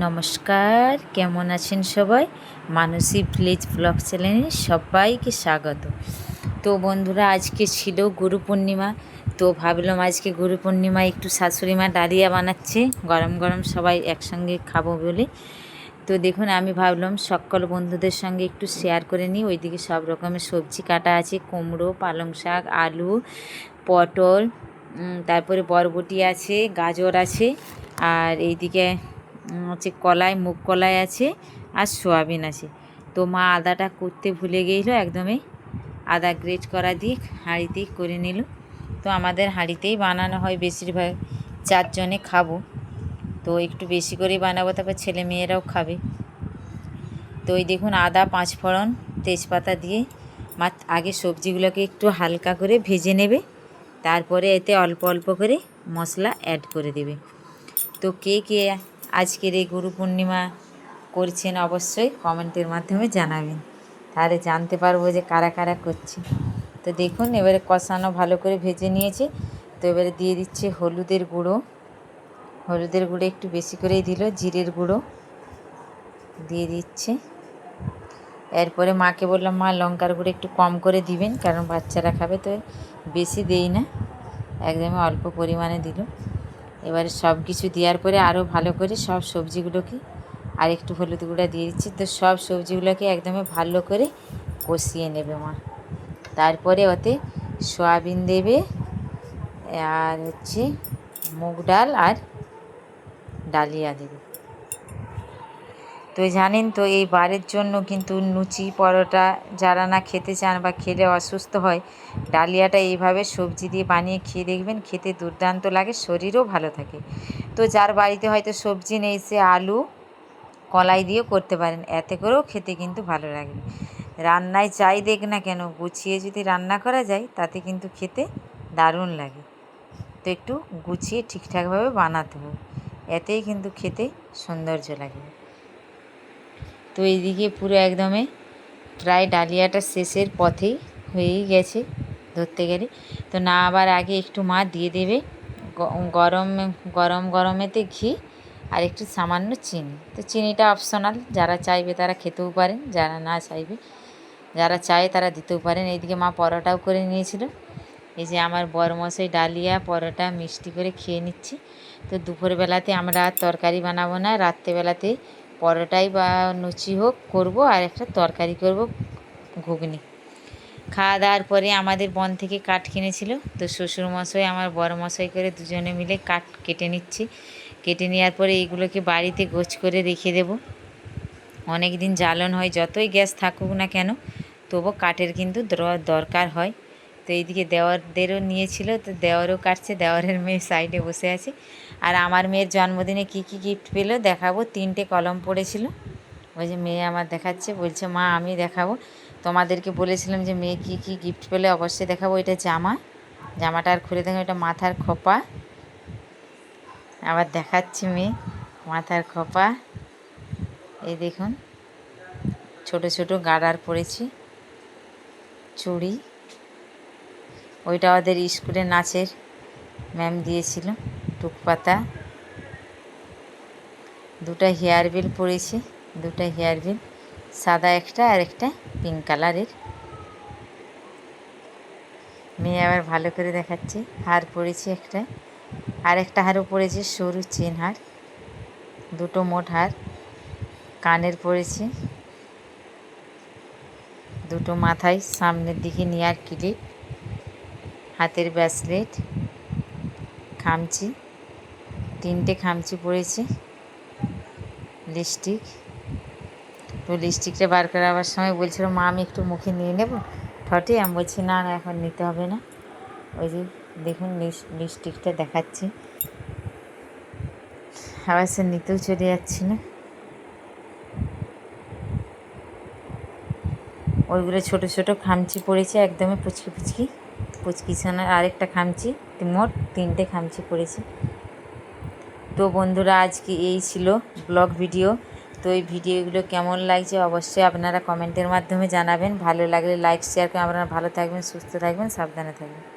নমস্কার, কেমন আছেন সবাই? মানসী ভিলেজ ব্লগ চ্যানেলে সবাইকে স্বাগত। তো বন্ধুরা, আজকে ছিল গুরু পূর্ণিমা। তো ভাবলাম আজকে গুরু পূর্ণিমায় একটু শাশুড়ি মা ডালিয়া বানাচ্ছে। গরম গরম সবাই একসঙ্গে খাব বলে। তো দেখুন, আমি ভাবলাম সকল বন্ধুদের সঙ্গে একটু শেয়ার করে নিই। ওইদিকে সব রকমের সবজি কাটা আছে, কুমড়ো, পালং শাক, আলু, পটল তারপরে বরবটি আছে, গাজর আছে। আর এইদিকে হচ্ছে কলাই, মুগ কলাই আছে আর সোয়াবিন আছে। তো মা আদাটা করতে ভুলে গেল একদমই আদা গ্রেট করা দিয়ে হাঁড়িতেই করে নিল। তো আমাদের হাঁড়িতেই বানানো হয় বেশিরভাগ, চারজনে খাব। তো একটু বেশি করেই বানাবো, তারপর ছেলে মেয়েরাও খাবে। তো এই দেখুন আদা পাঁচ ফোড়ন তেজপাতা দিয়ে মা আগে সবজিগুলোকে একটু হালকা করে ভেজে নেবে। তারপরে এতে অল্প অল্প করে মশলা অ্যাড করে দেবে। তো কে কে আজকের এই গুরু পূর্ণিমা করছেন অবশ্যই কমেন্টের মাধ্যমে জানাবেন। তাহলে জানতে পারব যে কারা কারা করছে। তো দেখুন, এবারে কষানো ভালো করে ভেজে নিয়েছে। তো এবারে দিয়ে দিচ্ছে হলুদের গুঁড়ো। হলুদের গুঁড়ো একটু বেশি করেই দিল, জিরের গুঁড়ো দিয়ে দিচ্ছে। এরপরে মাকে বললাম, মা, লঙ্কার গুঁড়ো একটু কম করে দিবেন, কারণ বাচ্চারা খাবে, তো বেশি দেই না। একদমই অল্প পরিমাণে দিল। এবারে সব কিছু দেওয়ার পরে আরও ভালো করে সব সবজিগুলোকে আর একটু হলুদ গুঁড়া দিয়ে দিচ্ছি। তো সব সবজিগুলোকে একদমই ভালো করে কষিয়ে নেবে মা। তারপরে ওতে সয়াবিন দেবে আর হচ্ছে মুগ ডাল আর ডালিয়া দেবে। তো জানেন তো, এই বারের জন্য কিন্তু লুচি, পরোটা যারা না খেতে চান বা খেলে অসুস্থ হয়, ডালিয়াটা এইভাবে সবজি দিয়ে বানিয়ে খেয়ে দেখবেন খেতে দুর্দান্ত লাগে, শরীরও ভালো থাকে। তো যার বাড়িতে হয়তো সবজি নেই, সে আলু কলাই দিয়েও করতে পারেন, এতে করেও খেতে কিন্তু ভালো লাগবে রান্নায় চাই দেখ না কেন, গুছিয়ে যদি রান্না করা যায়, তাতে কিন্তু খেতে দারুণ লাগে। তো একটু গুছিয়ে ঠিকঠাকভাবে বানাতে হবে, এতেই কিন্তু খেতে সৌন্দর্য লাগে। তো এইদিকে পুরো একদমে প্রায় ডালিয়াটা শেষের পথেই হয়েই গেছে ধরতে গেলে। তো না আবার আগে একটু মা দিয়ে দেবে গরম গরম গরমেতে ঘি আর একটু সামান্য চিনি। তো চিনিটা অপশনাল যারা চাইবে তারা খেতেও পারেন, যারা না চাইবে, যারা চায় তারা দিতেও পারেন। এইদিকে মা পরোটাও করে নিয়েছিল। এই যে আমার বরমশাই ডালিয়া, পরোটা, মিষ্টি করে খেয়ে নিচ্ছি। তো দুপুরবেলাতে আমরা তরকারি বানাবো না, রাত্রেবেলাতে পরোটাই বা লুচি হোক করব আর একটা তরকারি করব ঘুগনি। খাওয়া দাওয়ার পরে আমাদের বন থেকে কাঠ কিনেছিল। তো শ্বশুর মশাই আমার বড় মশাই করে দুজনে মিলে কাঠ কেটে নিচ্ছি। কেটে নেওয়ার পরে এইগুলোকে বাড়িতে গোছ করে রেখে দেব। অনেক দিন জ্বালন হয়, যতই গ্যাস থাকুক না কেন, তবু কাঠের কিন্তু দরকার হয়। এইদিকে দেওয়ারদেরও নিয়েছিল, তো দেওয়ারও কাটছে, দেওয়ারের মেয়ে সাইডে বসে আছে। আর আমার মেয়ের জন্মদিনে কি কি গিফট পেল দেখাবো, তিনটে কলম পড়েছিল। ওই যে মেয়ে আমার দেখাচ্ছে, বলছে, মা, আমি দেখাবো। তোমাদেরকে বলেছিলাম যে মেয়ে কি কি গিফট পেলে অবশ্যই দেখাবো এটা জামা। জামাটা আর খুলে দেখো, এটা মাথার খোপা। আবার দেখাচ্ছি মেয়ে, মাথার খোপা। এই দেখুন, ছোট ছোট গাডার পড়েছি। চুড়ি। ওইটা ওদের স্কুলে নাচের ম্যাম দিয়েছিল, টুকপাতা। দুটো হেয়ার বিল পরেছি, দুটো হেয়ার বিল, সাদা একটা আর একটা পিঙ্ক কালারের। মেয়ে আবার ভালো করে দেখাচ্ছে, হার পরেছি একটা। আর একটা হারও পরেছে, সরু চেন হার, দুটো মোট হার, কানের পরেছে। দুটো মাথায় সামনের দিকে নেয়ার ক্লিপ। হাতের ব্রেসলেট খামচি, তিনটে খামচি পড়েছে, লিপস্টিক। তো লিপস্টিকটা বার করাবার সময় বলছিল, মা, আমি একটু মুখে নিয়ে নেব। ঠটে আমি বলছি, না না, এখন নিতে হবে না। ওই যে দেখুন লিপস্টিকটা দেখাচ্ছি। আবার সে নিতেও চলে যাচ্ছি না। ওইগুলো ছোট ছোট খামচি পড়েছে, একদমই পুচকি পুচকি। পুচকি ছানার আরেকটা খামচি মোট তিনটে খামচি পড়েছি। তো বন্ধুরা, আজকে এই ছিল ব্লগ ভিডিও। তো এই ভিডিওগুলো কেমন লাগছে অবশ্যই আপনারা কমেন্টের মাধ্যমে জানাবেন। ভালো লাগলে লাইক, শেয়ার করে আপনারা ভালো থাকবেন, সুস্থ থাকবেন, সাবধানে থাকবেন।